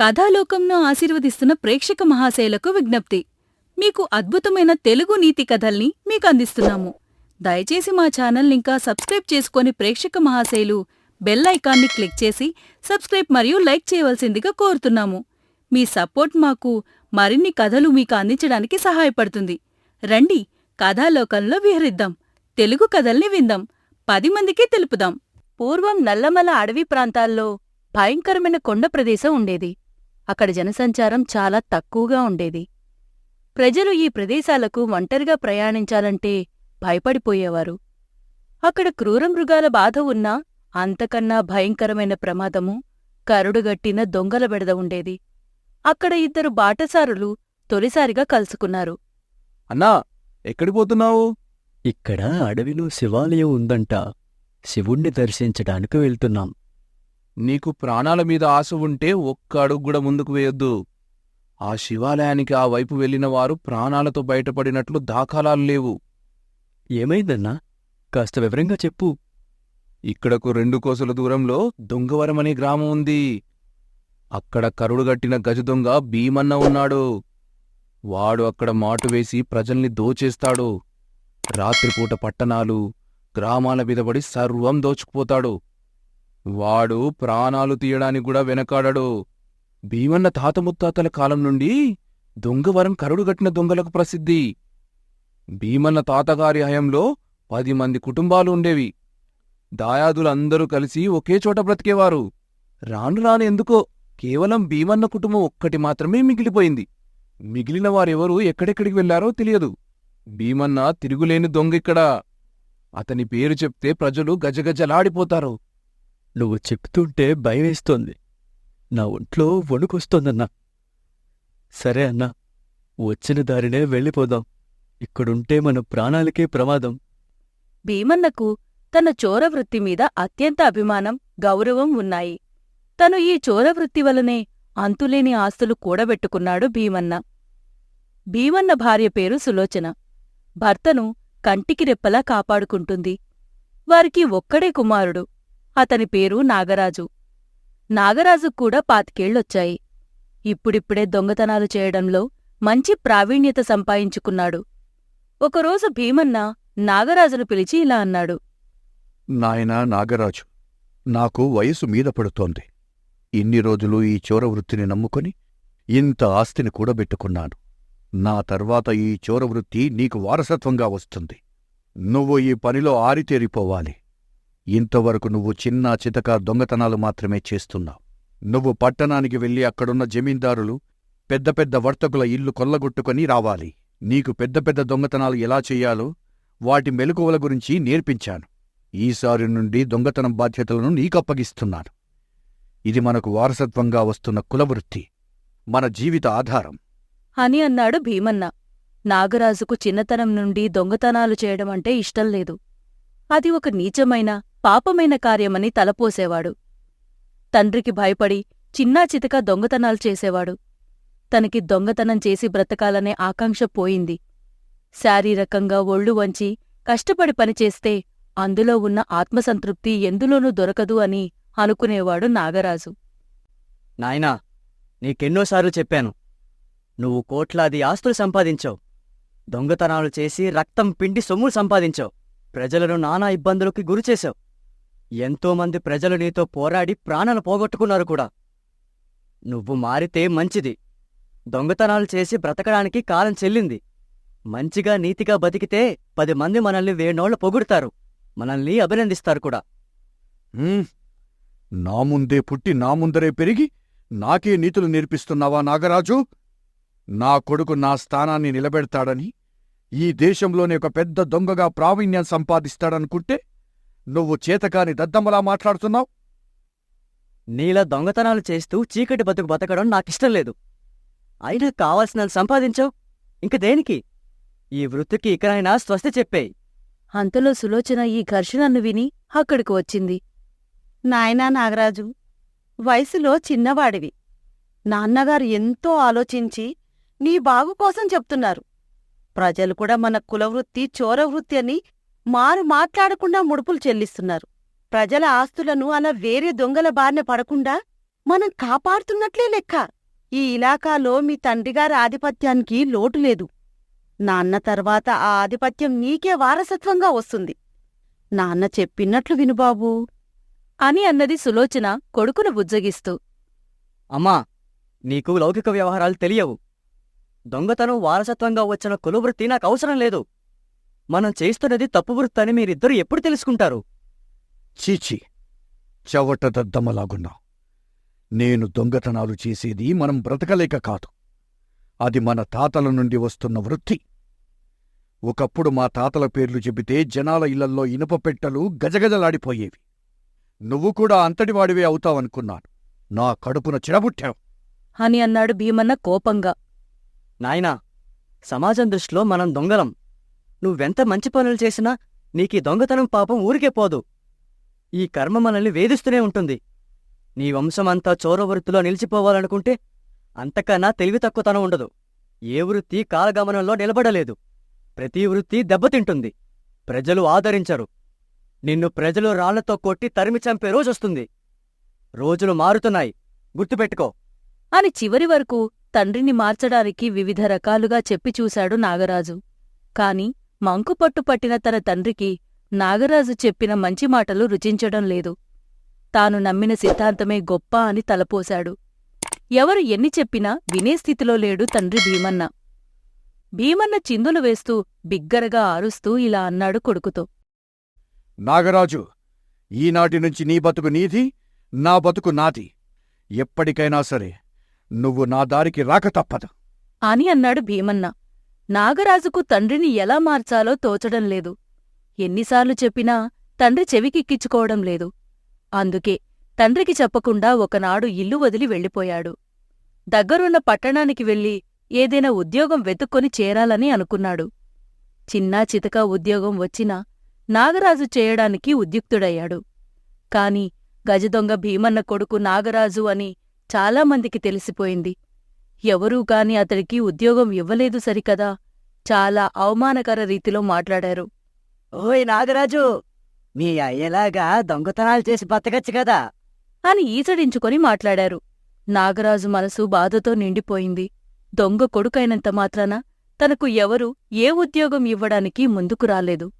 కథాలోకంను ఆశీర్వదిస్తున్న ప్రేక్షక మహాశయులకు విజ్ఞప్తి. మీకు అద్భుతమైన తెలుగు నీతి కథల్ని మీకు అందిస్తున్నాము. దయచేసి మా ఛానల్ ఇంకా సబ్స్క్రైబ్ చేసుకుని ప్రేక్షక మహాశయులు బెల్ ఐకాన్ని క్లిక్ చేసి సబ్స్క్రైబ్ మరియు లైక్ చేయవలసిందిగా కోరుతున్నాము. మీ సపోర్ట్ మాకు మరిన్ని కథలు మీకు అందించడానికి సహాయపడుతుంది. రండి కథాలోకంలో విహరిద్దాం. తెలుగు కథల్ని విందాం. పది మందికి తెలుపుదాం. పూర్వం నల్లమల అడవి ప్రాంతాల్లో భయంకరమైన కొండ ప్రదేశం ఉండేది. అక్కడ జనసంచారం చాలా తక్కువగా ఉండేది. ప్రజలు ఈ ప్రదేశాలకు ఒంటరిగా ప్రయాణించాలంటే భయపడిపోయేవారు. అక్కడ క్రూరమృగాల బాధ ఉన్నా అంతకన్నా భయంకరమైన ప్రమాదము కరుడుగట్టిన దొంగల బెడద ఉండేది. అక్కడ ఇద్దరు బాటసారులు తొలిసారిగా కలుసుకున్నారు. అన్నా ఎక్కడి పోతున్నావు? ఇక్కడ అడవిలో శివాలయం ఉందంట. శివుణ్ణి దర్శించడానికి వెళ్తున్నాం. నీకు ప్రాణాల మీద ఆశ ఉంటే ఒక్క అడుగు కూడా ముందుకు వేయొద్దు. ఆ శివాలయానికి ఆ వైపు వెళ్ళిన వారు ప్రాణాలతో బయటపడినట్లు దాఖలాలు లేవు. ఏమైందన్నా? కాస్త వివరంగా చెప్పు. ఇక్కడకు రెండు కోసల దూరంలో దొంగవరం అనే గ్రామం ఉంది. అక్కడ కరుడుగట్టిన గజదొంగ భీమన్న ఉన్నాడు. వాడు అక్కడ మాటు వేసి ప్రజల్ని దోచేస్తాడు. రాత్రిపూట పట్టణాలు గ్రామాల మీదపడి సర్వం దోచుకుపోతాడు. వాడు ప్రాణాలు తీయడానికి కూడా వెనకాడడు. భీమన్న తాత ముత్తాతల కాలం నుండి దొంగవరం కరుడుగట్టిన దొంగలకు ప్రసిద్ధి. భీమన్న తాతగారి హయంలో పది మంది కుటుంబాలు ఉండేవి. దాయాదులందరూ కలిసి ఒకే చోట బ్రతికేవారు. రాను రాను ఎందుకో కేవలం భీమన్న కుటుంబం ఒక్కటి మాత్రమే మిగిలిపోయింది. మిగిలిన వారెవరూ ఎక్కడెక్కడికి వెళ్ళారో తెలియదు. భీమన్న తిరుగులేని దొంగిక్కడా అతని పేరు చెప్తే ప్రజలు గజగజలాడిపోతారు నువ్వు చెప్తుంటే భయమేస్తోంది. నా ఒంట్లో వణుకొస్తోందన్నా. సరే అన్నా వచ్చిన దారినే వెళ్ళిపోదాం. ఇక్కడుంటే మన ప్రాణాలకే ప్రమాదం. భీమన్నకు తన చోరవృత్తి మీద అత్యంత అభిమానం గౌరవం ఉన్నాయి. తను ఈ చోరవృత్తి వలనే అంతులేని ఆస్తులు కూడబెట్టుకున్నాడు భీమన్న. భీమన్న భార్య పేరు సులోచన. భర్తను కంటికి రెప్పలా కాపాడుకుంటుంది. వారికి ఒక్కడే కుమారుడు. అతని పేరు నాగరాజు. నాగరాజుక్కూడా పాతికేళ్ళొచ్చాయి ఇప్పుడిప్పుడే దొంగతనాలు చేయడంలో మంచి ప్రావీణ్యత సంపాదించుకున్నాడు. ఒకరోజు భీమన్న నాగరాజును పిలిచి ఇలా అన్నాడు. నాయనా నాగరాజు నాకు వయసు మీద పడుతోంది. ఇన్ని రోజులు ఈ చోరవృత్తిని నమ్ముకొని ఇంత ఆస్తిని కూడబెట్టుకున్నాను. నా తర్వాత ఈ చోరవృత్తి నీకు వారసత్వంగా వస్తుంది. నువ్వు ఈ పనిలో ఆరితేరిపోవాలి. ఇంతవరకు నువ్వు చిన్న చితక దొంగతనాలు మాత్రమే చేస్తున్నావు. నువ్వు పట్టణానికి వెళ్ళి అక్కడున్న జమీందారులు పెద్ద పెద్ద వర్తకుల ఇల్లు కొల్లగొట్టుకొని రావాలి. నీకు పెద్ద పెద్ద దొంగతనాలు ఎలా చెయ్యాలో వాటి మెలకువల గురించి నేర్పించాను. ఈసారి నుండి దొంగతనం బాధ్యతలను నీకప్పగిస్తున్నాను. ఇది మనకు వారసత్వంగా వస్తున్న కులవృత్తి మన జీవిత ఆధారం. అని అన్నాడు భీమన్న. నాగరాజుకు చిన్నతనం నుండి దొంగతనాలు చేయడమంటే ఇష్టం లేదు. అది ఒక నీచమైన పాపమైన కార్యమని తలపోసేవాడు. తండ్రికి భయపడి చిన్నా చితక దొంగతనాలు చేసేవాడు. తనకి దొంగతనం చేసి బ్రతకాలనే ఆకాంక్ష పోయింది. శారీరకంగా ఒళ్ళు వంచి కష్టపడి పనిచేస్తే అందులో ఉన్న ఆత్మసంతృప్తి ఎందులోనూ దొరకదు అని అనుకునేవాడు నాగరాజు. నాయనా నీకెన్నోసార్లు చెప్పాను. నువ్వు కోట్లాది ఆస్తులు సంపాదించావు. దొంగతనాలు చేసి రక్తం పిండి సొమ్ములు సంపాదించావు. ప్రజలను నానా ఇబ్బందులకి గురిచేశావు. ఎంతోమంది ప్రజలు నీతో పోరాడి ప్రాణాలు పోగొట్టుకున్నారు కూడా. నువ్వు మారితే మంచిది. దొంగతనాలు చేసి బ్రతకడానికి కాలం చెల్లింది. మంచిగా నీతిగా బతికితే పది మంది మనల్ని వేణోళ్ళు పొగుడుతారు. మనల్ని అభినందిస్తారు కూడా. నా ముందే పుట్టి నా ముందరే పెరిగి నాకే నీతులు నేర్పిస్తున్నావా నాగరాజు? నా కొడుకు నా స్థానాన్ని నిలబెడతాడని ఈ దేశంలోనే ఒక పెద్ద దొంగగా ప్రావీణ్యం సంపాదిస్తాడనుకుంటే నువ్వు చేతకాని దద్దమ్మలా మాట్లాడుతున్నావు? నీలా దొంగతనాలు చేస్తూ చీకటి బతుకు బతకడం నాకిష్టం లేదు. అయినా కావాల్సినంత సంపాదించావు. ఇంక దేనికి? ఈ వృత్తికి ఇకనైనా స్వస్తి చెప్పేయి అంతలో సులోచన ఈ ఘర్షణను విని అక్కడికి వచ్చింది. నాయనా నాగరాజు వయసులో చిన్నవాడివి. నాన్నగారు ఎంతో ఆలోచించి నీ బాగు కోసం చెప్తున్నారు. ప్రజలు కూడా మన కులవృత్తి చోరవృత్తి అని మారు మాట్లాడకుండా ముడుపులు చెల్లిస్తున్నారు. ప్రజల ఆస్తులను అలా వేరే దొంగల బారిన పడకుండా మనం కాపాడుతున్నట్లే లెక్క. ఈ ఇలాకాలో మీ తండ్రిగారి ఆధిపత్యానికి లోటు లేదు. నాన్న తర్వాత ఆ ఆధిపత్యం నీకే వారసత్వంగా వస్తుంది. నాన్న చెప్పినట్లు విను బాబూ. అని అన్నది సులోచన కొడుకును బుజ్జగిస్తూ. అమ్మా నీకు లౌకిక వ్యవహారాలు తెలియవు. దొంగతనం వారసత్వంగా వచ్చిన కులవృత్తి నాకు అవసరం లేదు. మనం చేస్తున్నది తప్పు వృత్తి అని మీరిద్దరూ ఎప్పుడు తెలుసుకుంటారు? చీచి చవట దద్దమ్మలాగున్నా నేను దొంగతనాలు చేసేది మనం బ్రతకలేక కాదు. అది మన తాతల నుండి వస్తున్న వృత్తి. ఒకప్పుడు మా తాతల పేర్లు చెబితే జనాల ఇళ్ళల్లో ఇనుప పెట్టెలు గజగజలాడిపోయేవి. నువ్వు కూడా అంతటివాడివే అవుతావనుకున్నాను. నా కడుపున చిరబుట్టావు అని అన్నాడు భీమన్న కోపంగా. నాయనా సమాజం దృష్టిలో మనం దొంగలం. నువ్వెంత మంచి పనులు చేసినా నీకీ దొంగతనం పాపం ఊరికే పోదు. ఈ కర్మ మనల్ని వేధిస్తూనే ఉంటుంది. నీ వంశమంతా చోర వృత్తిలో నిలిచిపోవాలనుకుంటే అంతకన్నా తెలివి తక్కువతనం ఉండదు. ఏ వృత్తి కాలగమనంలో నిలబడలేదు. ప్రతి వృత్తి దెబ్బతింటుంది. ప్రజలు ఆదరించరు. నిన్ను ప్రజలు రాళ్ళతో కొట్టి తరిమి చంపే రోజొస్తుంది రోజులు మారుతున్నాయి. గుర్తుపెట్టుకో. అని చివరి వరకు తండ్రిని మార్చడానికి వివిధ రకాలుగా చెప్పి చూశాడు నాగరాజు. కాని మంకుపట్టు పట్టిన తన తండ్రికి నాగరాజు చెప్పిన మంచి మాటలు రుచించడం లేదు. తాను నమ్మిన సిద్ధాంతమే గొప్ప అని తలపోశాడు. ఎవరు ఎన్ని చెప్పినా వినే స్థితిలో లేడు తండ్రి భీమన్న. భీమన్న చిందులు వేస్తూ బిగ్గరగా ఆరుస్తూ ఇలా అన్నాడు కొడుకుతో. నాగరాజు ఈనాటి నుంచి నీ బతుకు నీది నా బతుకు నాది. ఎప్పటికైనా సరే నువ్వు నా దారికి రాక తప్పదు. అని అన్నాడు భీమన్న. నాగరాజుకు తండ్రిని ఎలా మార్చాలో తోచడం లేదు. ఎన్నిసార్లు చెప్పినా తండ్రి చెవికిక్కించుకోవడం లేదు. అందుకే తండ్రికి చెప్పకుండా ఒకనాడు ఇల్లు వదిలి వెళ్ళిపోయాడు. దగ్గరున్న పట్టణానికి వెళ్ళి ఏదైనా ఉద్యోగం వెతుక్కొని చేరాలని అనుకున్నాడు. చిన్నా చితకా ఉద్యోగం వచ్చినా నాగరాజు చేయడానికి ఉద్యుక్తుడయ్యాడు. కాని గజదొంగ భీమన్న కొడుకు నాగరాజు అని చాలామందికి తెలిసిపోయింది. ఎవరూ కాని అతడికి ఉద్యోగం ఇవ్వలేదు సరికదా. చాలా అవమానకర రీతిలో మాట్లాడారు. ఓయ్ నాగరాజు మీ అయ్యలాగా దొంగతనాలు చేసి బతకచ్చు కదా. అని ఈసడించుకొని మాట్లాడారు. నాగరాజు మనసు బాధతో నిండిపోయింది. దొంగ కొడుకైనంత మాత్రాన తనకు ఎవరు ఏ ఉద్యోగం ఇవ్వడానికి ముందుకు రాలేదు.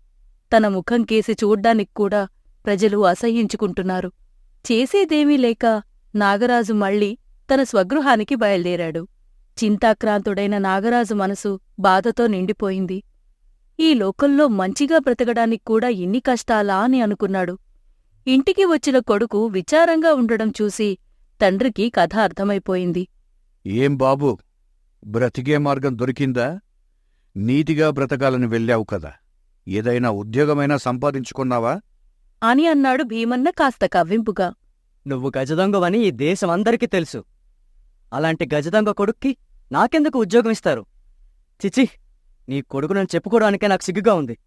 తన ముఖం కేసి చూడ్డానికి కూడా ప్రజలు అసహ్యించుకుంటున్నారు. చేసేదేమీ లేక నాగరాజు మళ్ళీ తన స్వగృహానికి బయల్దేరాడు. చింతాక్రాంతుడైన నాగరాజు మనసు బాధతో నిండిపోయింది. ఈ లోకంలో మంచిగా బ్రతకడానికి కూడా ఇన్ని కష్టాలా అని అనుకున్నాడు. ఇంటికి వచ్చిన కొడుకు విచారంగా ఉండడం చూసి తండ్రికి కథ అర్థమైపోయింది. ఏం బాబూ బ్రతికే మార్గం దొరికిందా? నీతిగా బ్రతకాలని వెళ్ళావు కదా. ఏదైనా ఉద్యోగమైనా సంపాదించుకున్నావా? అని అన్నాడు భీమన్న కాస్త కవ్వింపుగా. నువ్వు గజదొంగవని ఈ దేశం అందరికీ తెలుసు. అలాంటి గజదొంగ కొడుక్కి నాకెందుకు ఉద్యోగం ఇస్తారు చిచి నీ కొడుకు నన్ను చెప్పుకోవడానికే నాకు సిగ్గుగా ఉంది.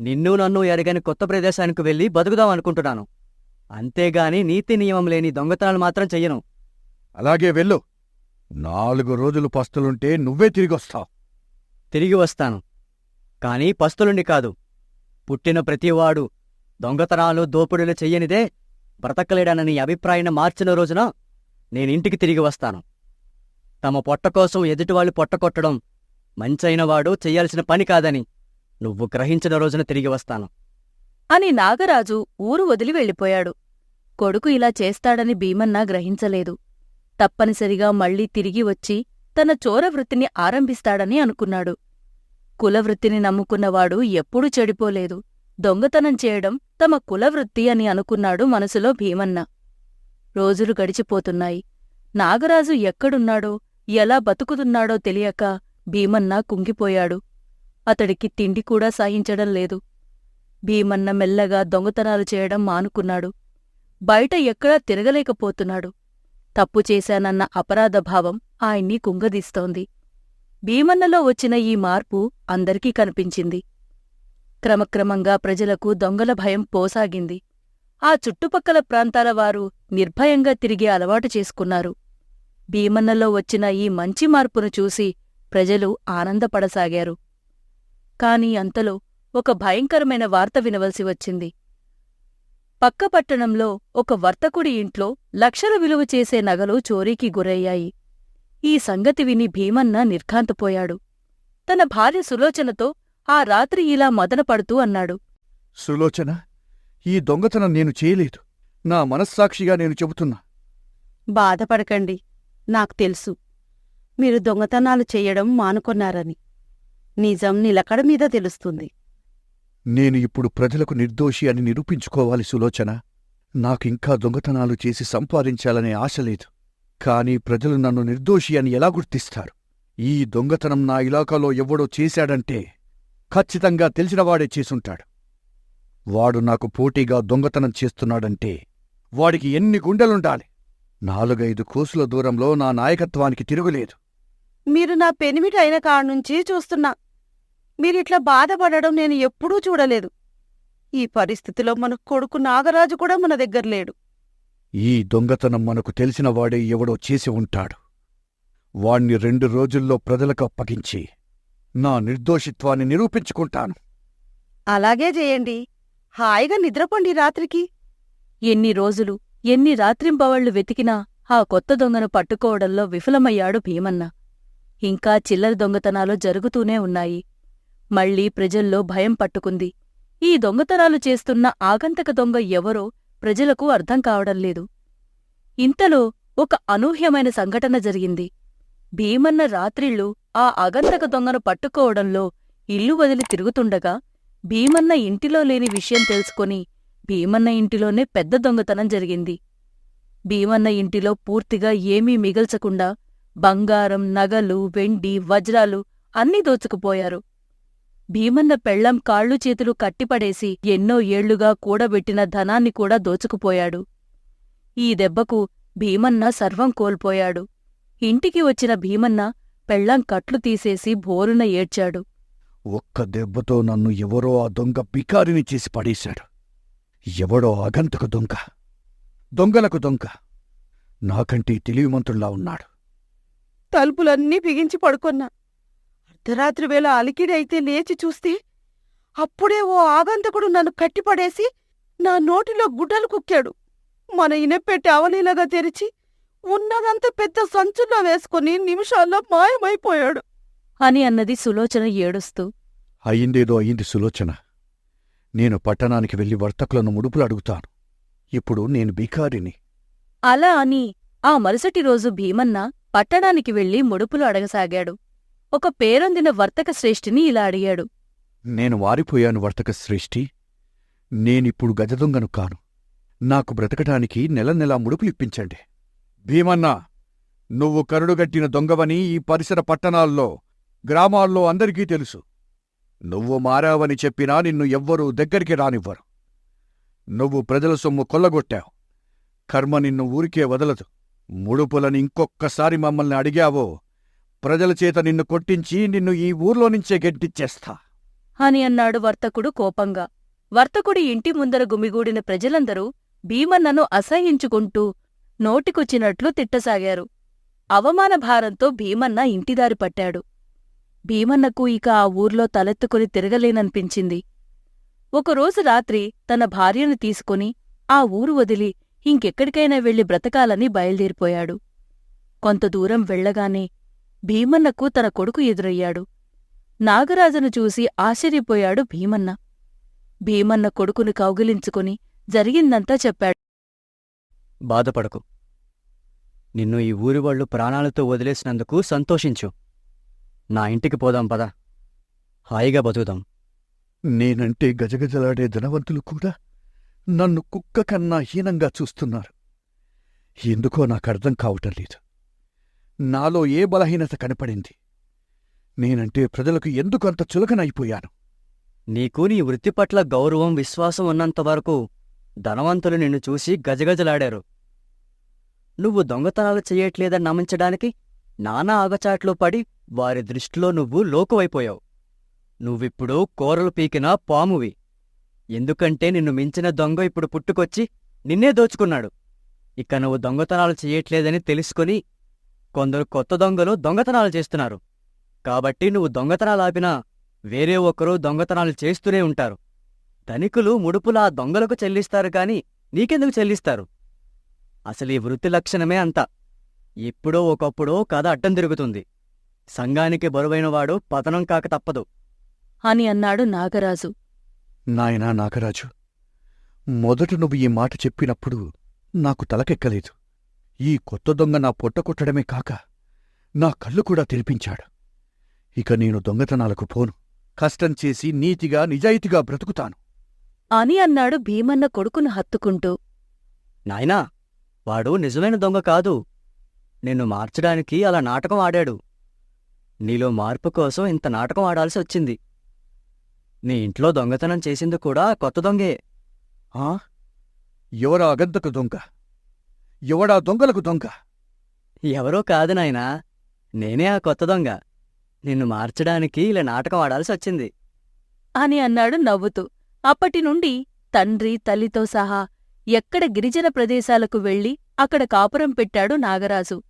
నిన్ను నన్ను ఎరగని కొత్త ప్రదేశానికి వెళ్ళి బతుకుదాం అనుకుంటున్నాను. అంతేగాని నీతి నియమం లేని దొంగతనాలు మాత్రం చెయ్యను. అలాగే వెళ్ళు. నాలుగు రోజులు పస్తులుంటే నువ్వే తిరిగొస్తావు. తిరిగి వస్తాను. కానీ పస్తులుండి కాదు. పుట్టిన ప్రతివాడు దొంగతనాలు దోపిడీలు చెయ్యనిదే బ్రతకలేడనని అభిప్రాయాన్ని మార్చిన రోజున నేనింటికి తిరిగి వస్తాను. తమ పొట్ట కోసం ఎదుటివాళ్ళు పొట్టకొట్టడం మంచైనవాడు చెయ్యాల్సిన పని కాదని నువ్వు గ్రహించిన రోజున తిరిగి వస్తాను. అని నాగరాజు ఊరు వదిలి వెళ్ళిపోయాడు. కొడుకు ఇలా చేస్తాడని భీమన్నా గ్రహించలేదు. తప్పనిసరిగా మళ్ళీ తిరిగి వచ్చి తన చోరవృత్తిని ఆరంభిస్తాడని అనుకున్నాడు. కులవృత్తిని నమ్ముకున్నవాడు ఎప్పుడూ చెడిపోలేదు. దొంగతనం చేయడం తమ కులవృత్తి అని అనుకున్నాడు మనసులో భీమన్న. రోజులు గడిచిపోతున్నాయి. నాగరాజు ఎక్కడున్నాడో ఎలా బతుకుతున్నాడో తెలియక భీమన్న కుంగిపోయాడు. అతడికి తిండి కూడా సాయించడం లేదు. భీమన్న మెల్లగా దొంగతనాలు చేయడం మానుకున్నాడు. బయట ఎక్కడా తిరగలేకపోతున్నాడు. తప్పు చేశానన్న అపరాధభావం ఆయన్ని కుంగదీస్తోంది. భీమన్నలో వచ్చిన ఈ మార్పు అందరికీ కనిపించింది. క్రమక్రమంగా ప్రజలకు దొంగల భయం పోసాగింది. ఆ చుట్టుపక్కల ప్రాంతాల వారు నిర్భయంగా తిరిగే అలవాటు చేసుకున్నారు. భీమన్నలో వచ్చిన ఈ మంచి మార్పును చూసి ప్రజలు ఆనందపడసాగారు. కాని అంతలో ఒక భయంకరమైన వార్త వినవలసి వచ్చింది. పక్క పట్టణంలో ఒక వర్తకుడి ఇంట్లో లక్షల విలువ చేసే నగలు చోరీకి గురయ్యాయి. ఈ సంగతి విని భీమన్న నిర్ఘాంతపోయాడు. తన భార్య సులోచనతో ఆ రాత్రి ఇలా మదనపడుతూ అన్నాడు. సులోచన ఈ దొంగతనం నేను చేయలేదు. నా మనస్సాక్షిగా నేను చెబుతున్నా. బాధపడకండి. నాకు తెలుసు. మీరు దొంగతనాలు చెయ్యడం మానుకొన్నారని. నిజం నిలకడ మీద తెలుస్తుంది. నేను ఇప్పుడు ప్రజలకు నిర్దోషి అని నిరూపించుకోవాలి సులోచన. నాకింకా దొంగతనాలు చేసి సంపాదించాలనే ఆశ లేదు. కాని ప్రజలు నన్ను నిర్దోషి అని ఎలా గుర్తిస్తారు? ఈ దొంగతనం నా ఇలాకాలో ఎవడో చేశాడంటే ఖచ్చితంగా తెలిసినవాడే చేసుంటాడు. వాడు నాకు పోటీగా దొంగతనం చేస్తున్నాడంటే వాడికి ఎన్ని గుండెలుండాలి? నాలుగైదు కోసుల దూరంలో నా నాయకత్వానికి తిరుగులేదు. మీరు నా పెనిమిటి అయిన కాడ్నుంచి చూస్తున్నా. మీరిట్లా బాధపడడం నేను ఎప్పుడూ చూడలేదు. ఈ పరిస్థితిలో మన కొడుకు నాగరాజు కూడా మన దగ్గర లేడు. ఈ దొంగతనం మనకు తెలిసినవాడే ఎవడో చేసి ఉంటాడు. వాణ్ణి రెండు రోజుల్లో ప్రజలకు అప్పగించి నా నిర్దోషిత్వాన్ని నిరూపించుకుంటాను. అలాగే చేయండి. హాయిగా నిద్రపండి రాత్రికి. ఎన్ని రోజులు ఎన్ని రాత్రింబవళ్ళు వెతికినా ఆ కొత్త దొంగను పట్టుకోవడంలో విఫలమయ్యాడు భీమన్న. ఇంకా చిల్లర దొంగతనాలు జరుగుతూనే ఉన్నాయి. మళ్ళీ ప్రజల్లో భయం పట్టుకుంది. ఈ దొంగతనాలు చేస్తున్న ఆగంతక దొంగ ఎవరో ప్రజలకు అర్థం కావడంలేదు ఇంతలో ఒక అనూహ్యమైన సంఘటన జరిగింది. భీమన్న రాత్రిళ్ళు ఆ అగంతక దొంగను పట్టుకోవడంలో ఇల్లు వదిలి తిరుగుతుండగా భీమన్న ఇంటిలో లేని విషయం తెలుసుకొని భీమన్న ఇంటిలోనే పెద్ద దొంగతనం జరిగింది. భీమన్న ఇంటిలో పూర్తిగా ఏమీ మిగల్చకుండా బంగారం నగలు వెండి వజ్రాలు అన్నీ దోచుకుపోయారు. భీమన్న పెళ్ళం కాళ్ళు చేతులు కట్టిపడేసి ఎన్నో ఏళ్ళుగా కూడబెట్టిన ధనాన్ని కూడా దోచుకుపోయాడు. ఈ దెబ్బకు భీమన్న సర్వం కోల్పోయాడు. ఇంటికి వచ్చిన భీమన్న పెళ్ళం కట్లు తీసేసి భోరున ఏడ్చాడు. ఒక్క దెబ్బతో నన్ను ఎవరో ఆ దొంగ బికారిని చేసి పడేశాడు. ఎవడో అగంతకు దొంగ. దొంగలకు దొంగ. నాకంటే తెలివిమంతుల్లా ఉన్నాడు. తలుపులన్నీ బిగించి పడుకున్నా. అర్ధరాత్రి వేళ అలికిడి అయితే లేచి చూస్తే అప్పుడే ఓ ఆగంతకుడు నన్ను కట్టిపడేసి నా నోటిలో గుడ్డలు కుక్కాడు. మన ఇనపెట్టి అవలీలగా తెరిచి ఉన్నదంతా పెద్ద సంచుల్లో వేసుకుని నిమిషాల్లో మాయమైపోయాడు. అని అన్నది సులోచన ఏడుస్తూ అయిందేదో అయింది సులోచన. నేను పట్టణానికి వెళ్ళి వర్తకులను ముడుపులు అడుగుతాను. ఇప్పుడు నేను బికారిని అలా అని ఆ మరుసటి రోజు భీమన్న పట్టణానికి వెళ్ళి ముడుపులు అడగసాగాడు. ఒక పేరొందిన వర్తక శ్రేష్ఠిని ఇలా అడిగాడు. నేను వారిపోయాను వర్తక శ్రేష్ఠి. నేనిప్పుడు గజదొంగను కాను. నాకు బ్రతకటానికి నెల నెలా ముడుపులిప్పించండి భీమన్నా నువ్వు కరుడుగట్టిన దొంగవని ఈ పరిసర పట్టణాల్లో గ్రామాల్లో అందరికీ తెలుసు. నువ్వు మారావని చెప్పినా నిన్ను ఎవ్వరూ దగ్గరికి రానివ్వరు. నువ్వు ప్రజల సొమ్ము కొల్లగొట్టావు. కర్మ నిన్ను ఊరికే వదలదు. ముడుపులని ఇంకొక్కసారి మమ్మల్ని అడిగావో ప్రజల చేత నిన్ను కొట్టించి నిన్ను ఈ ఊర్లో నుంచే గెట్టిచ్చేస్తా అని అన్నాడు వర్తకుడు కోపంగా. వర్తకుడి ఇంటి ముందర గుమిగూడిన ప్రజలందరూ భీమన్నను అసహ్యించుకుంటూ నోటికొచ్చినట్లు తిట్టసాగారు. అవమాన భారంతో భీమన్న ఇంటిదారి పట్టాడు. భీమన్నకు ఇక ఆ ఊర్లో తలెత్తుకుని తిరగలేననిపించింది. ఒకరోజు రాత్రి తన భార్యను తీసుకుని ఆ ఊరు వదిలి ఇంకెక్కడికైనా వెళ్ళి బ్రతకాలని బయలుదేరిపోయాడు. కొంత దూరం వెళ్ళగానే భీమన్నకు తన కొడుకు ఎదురయ్యాడు. నాగరాజును చూసి ఆశ్చర్యపోయాడు భీమన్న. భీమన్న కొడుకును కౌగిలించుకుని జరిగిందంతా చెప్పాడు. బాధపడకు. నిన్ను ఈ ఊరివాళ్ళు ప్రాణాలతో వదిలేసినందుకు సంతోషించు. నా ఇంటికి పోదాం పద. హాయిగా బతుకుదాం. నేనంటే గజగజలాడే ధనవంతులు కూడా నన్ను కుక్క కన్నా హీనంగా చూస్తున్నారు. ఎందుకో నాకర్థం కావటం లేదు. నాలో ఏ బలహీనత కనపడింది? నేనంటే ప్రజలకు ఎందుకు అంత చులకనైపోయాను? నీకు నీ వృత్తి పట్ల గౌరవం విశ్వాసం ఉన్నంతవరకు ధనవంతులు నిన్ను చూసి గజగజలాడారు. నువ్వు దొంగతనాలు చెయ్యట్లేదని నమ్మించడానికి నానా ఆగచాట్లో పడి వారి దృష్టిలో నువ్వు లోకువైపోయావు. నువ్విప్పుడు కూరలు పీకిన పామువి. ఎందుకంటే నిన్ను మించిన దొంగ ఇప్పుడు పుట్టుకొచ్చి నిన్నే దోచుకున్నాడు. ఇక నువ్వు దొంగతనాలు చెయ్యట్లేదని తెలుసుకుని కొందరు కొత్త దొంగలు దొంగతనాలు చేస్తున్నారు. కాబట్టి నువ్వు దొంగతనాలు ఆపినా వేరే ఒకరు దొంగతనాలు చేస్తూనే ఉంటారు. ధనికులు ముడుపులా దొంగలకు చెల్లిస్తారు కాని నీకెందుకు చెల్లిస్తారు? అసలు ఈ వృత్తి లక్షణమే అంత. ఎప్పుడో ఒకప్పుడో కథ అడ్డం తిరుగుతుంది. సంఘానికి బరువైనవాడు పతనం కాక తప్పదు. అని అన్నాడు నాగరాజు. నాయనా నాగరాజు మొదట నువ్వు ఈ మాట చెప్పినప్పుడు నాకు తలకెక్కలేదు. ఈ కొత్త దొంగ నా పొట్ట కొట్టడమే కాక నా కళ్ళు కూడా తెరిపించాడు. ఇక నేను దొంగతనాలకు పోను. కష్టం చేసి నీతిగా నిజాయితీగా బ్రతుకుతాను. అని అన్నాడు భీమన్న కొడుకును హత్తుకుంటూ. నాయనా వాడు నిజమైన దొంగ కాదు. నిన్ను మార్చడానికి అలా నాటకం ఆడాడు. నీలో మార్పు కోసం ఇంత నాటకం ఆడాల్సి వచ్చింది. నీ ఇంట్లో దొంగతనం చేసింది కూడా కొత్త దొంగే. ఆ? ఎవరా అగంతకు దొంగ? ఎవడా దొంగలకు దొంగ? ఎవరో కాదు నాయనా. నేనే ఆ కొత్త దొంగ. నిన్ను మార్చడానికి ఇలా నాటకం ఆడాల్సి వచ్చింది. అని అన్నాడు నవ్వుతూ. అప్పటి నుండి తండ్రి తల్లితో సహా ఎక్కడ గిరిజన ప్రదేశాలకు వెళ్ళి అక్కడ కాపురం పెట్టాడు నాగరాజు.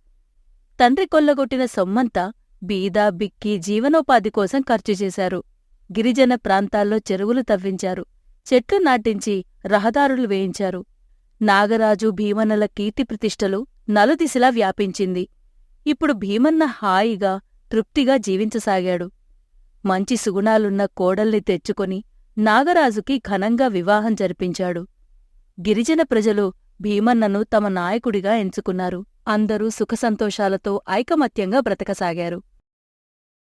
తండ్రి కొల్లగొట్టిన సొమ్మంతా బీదా బిక్కి జీవనోపాధి కోసం ఖర్చు చేశారు. గిరిజన ప్రాంతాల్లో చెరువులు తవ్వించారు. చెట్లు నాటించి రహదారులు వేయించారు. నాగరాజు భీమన్నల కీర్తి ప్రతిష్టలు నలుదిశలా వ్యాపించింది. ఇప్పుడు భీమన్న హాయిగా తృప్తిగా జీవించసాగాడు. మంచి సుగుణాలున్న కోడల్ని తెచ్చుకొని నాగరాజుకి ఘనంగా వివాహం జరిపించాడు. గిరిజన ప్రజలు భీమన్నను తమ నాయకుడిగా ఎంచుకున్నారు. అందరూ సుఖసంతోషాలతో ఐకమత్యంగా బ్రతకసాగారు.